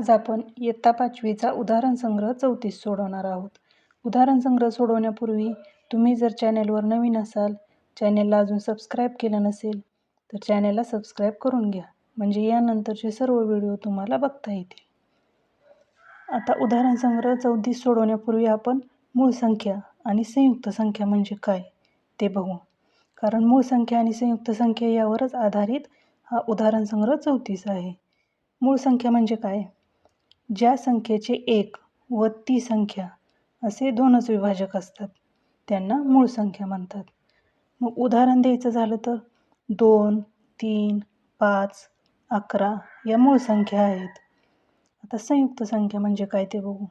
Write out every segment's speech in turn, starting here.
आज आपण इयत्ता पाचवीचा उदाहरण संग्रह चौतीस सोडवणार आहोत. उदाहरण संग्रह सोडवण्यापूर्वी तुम्ही जर चॅनेलवर नवीन असाल चॅनेलला अजून सबस्क्राईब केलं नसेल तर चॅनेलला सबस्क्राईब करून घ्या. म्हणजे यानंतरचे सर्व व्हिडिओ तुम्हाला बघता येतील. आता उदाहरण संग्रह चौतीस सोडवण्यापूर्वी आपण मूळ संख्या आणि संयुक्त संख्या म्हणजे काय ते बघू. कारण मूळ संख्या आणि संयुक्त संख्या यावरच आधारित हा उदाहरण संग्रह चौतीस आहे. मूळ संख्या म्हणजे काय? ज्या संख्येचे एक व ती संख्या असे दोनच विभाजक असतात त्यांना मूळ संख्या म्हणतात. मग उदाहरण द्यायचं झालं तर दोन तीन पाच अकरा या मूळ संख्या आहेत. आता संयुक्त संख्या म्हणजे काय ते बघू.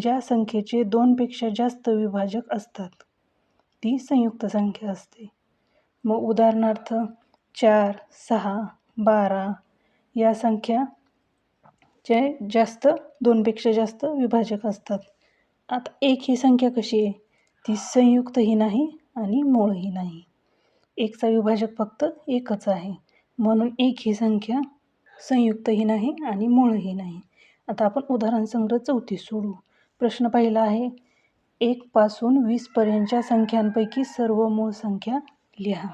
ज्या संख्येचे दोनपेक्षा जास्त विभाजक असतात ती संयुक्त संख्या असते. मग उदाहरणार्थ चार सहा बारा या संख्या जे जास्त दोनपेक्षा जास्त विभाजक असतात. आता एक ही संख्या कशी आहे? ती संयुक्तही नाही आणि मूळही नाही. एकचा विभाजक फक्त एकच आहे. म्हणून एक ही संख्या संयुक्तही नाही आणि मूळही नाही. आता आपण उदाहरण संग्रह चौतीस सोडू. प्रश्न पहिला आहे एकपासून वीसपर्यंतच्या संख्यांपैकी सर्व मूळ संख्या लिहा.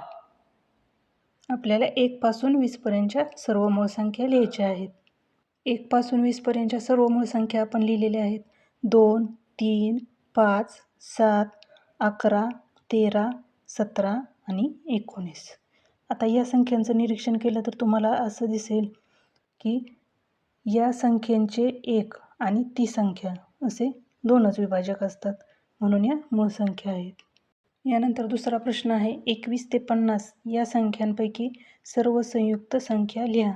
आपल्याला एकपासून वीसपर्यंतच्या सर्व मूळ संख्या लिहायच्या आहेत. एकपासून वीसपर्यंतच्या सर्व मूळ संख्या आपण लिहिलेल्या आहेत. दोन तीन पाच सात अकरा तेरा सतरा आणि एकोणीस. आता या संख्यांचं निरीक्षण केलं तर तुम्हाला असं दिसेल की या संख्यांचे एक आणि ती संख्या असे दोनच विभाजक असतात. म्हणून या मूळ संख्या आहेत. यानंतर दुसरा प्रश्न आहे एकवीस ते पन्नास या संख्यांपैकी सर्व संयुक्त संख्या लिहा.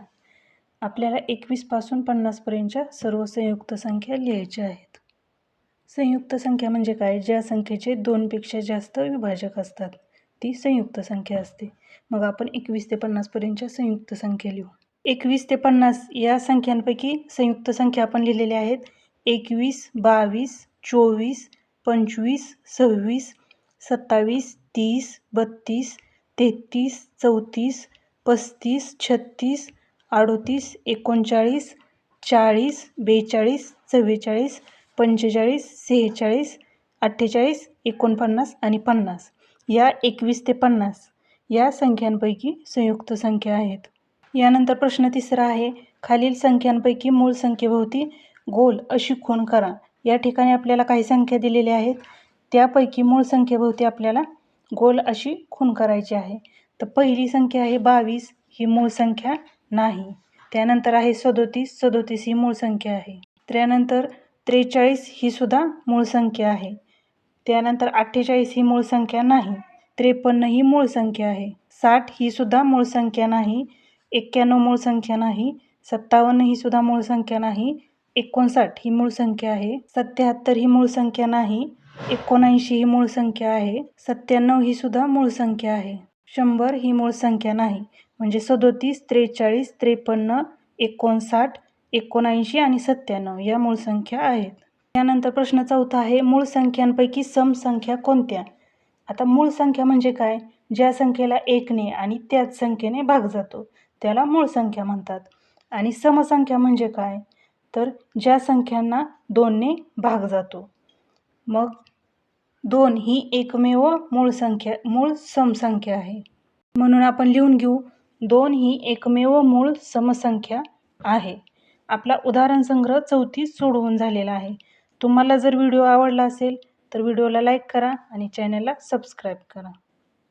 आपल्याला एकवीसपासून पन्नासपर्यंतच्या सर्व संयुक्त संख्या लिहायच्या आहेत. संयुक्त संख्या म्हणजे काय? ज्या संख्येचे दोनपेक्षा जास्त विभाजक असतात ती संयुक्त संख्या असते. मग आपण एकवीस ते पन्नासपर्यंतच्या संयुक्त संख्या लिहू. एकवीस ते पन्नास या संख्यांपैकी संयुक्त संख्या आपण लिहिलेल्या आहेत. एकवीस बावीस चोवीस पंचवीस सव्वीस सत्तावीस तीस बत्तीस तेहतीस चौतीस पस्तीस छत्तीस अडोतीस एकोणचाळीस चाळीस बेचाळीस चव्वेचाळीस पंचेचाळीस सेहेचाळीस अठ्ठेचाळीस एकोणपन्नास आणि पन्नास. या एकवीस ते पन्नास या संख्यांपैकी संयुक्त संख्या आहेत. यानंतर प्रश्न तिसरा आहे खालील संख्यांपैकी मूळ संख्येभोवती गोल अशी खूण करा. या ठिकाणी आपल्याला काही संख्या दिलेल्या आहेत. त्यापैकी मूळ संख्येभोवती आपल्याला गोल अशी खूण करायची आहे. तर पहिली संख्या आहे बावीस. ही मूळ संख्या नाही त्यानंतर आहे सदोतीस सदोतीस ही मूळ संख्या आहे त्यानंतर त्रेचाळीस ही सुद्धा मूळ संख्या आहे त्यानंतर अठ्ठेचाळीस ही मूळ संख्या नाही त्रेपन्न ही मूळ संख्या आहे साठ ही सुद्धा मूळ संख्या नाही एक्क्याण्णव मूळ संख्या नाही सत्तावन्न ही सुद्धा मूळ संख्या नाही एकोणसाठ ही मूळ संख्या आहे सत्याहत्तर ही मूळ संख्या नाही एकोणऐंशी ही मूळ संख्या आहे सत्त्याण्णव ही सुद्धा मूळ संख्या आहे शंभर ही मूळ संख्या नाही. म्हणजे सदोतीस त्रेचाळीस त्रेपन्न एकोणसाठ एकोणऐंशी आणि सत्त्याण्णव या मूळ संख्या आहेत. यानंतर प्रश्न चौथा आहे मूळ संख्यांपैकी सम संख्या कोणत्या? आता मूळ संख्या म्हणजे काय? ज्या संख्येला एकने आणि त्याच संख्येने भाग जातो त्याला मूळ संख्या म्हणतात. आणि समसंख्या म्हणजे काय? तर ज्या संख्यांना दोनने भाग जातो. मग दोन ही एकमेव मूळ संख्या मूळ समसंख्या आहे. म्हणून आपण लिहून घेऊ दोन ही एकमेव मूळ समसंख्या आहे. आपला उदाहरण संग्रह चौथी सोडवून झालेला आहे. तुम्हाला जर व्हिडिओ आवडला असेल तर व्हिडिओला लाईक करा आणि चॅनलला सबस्क्राईब करा.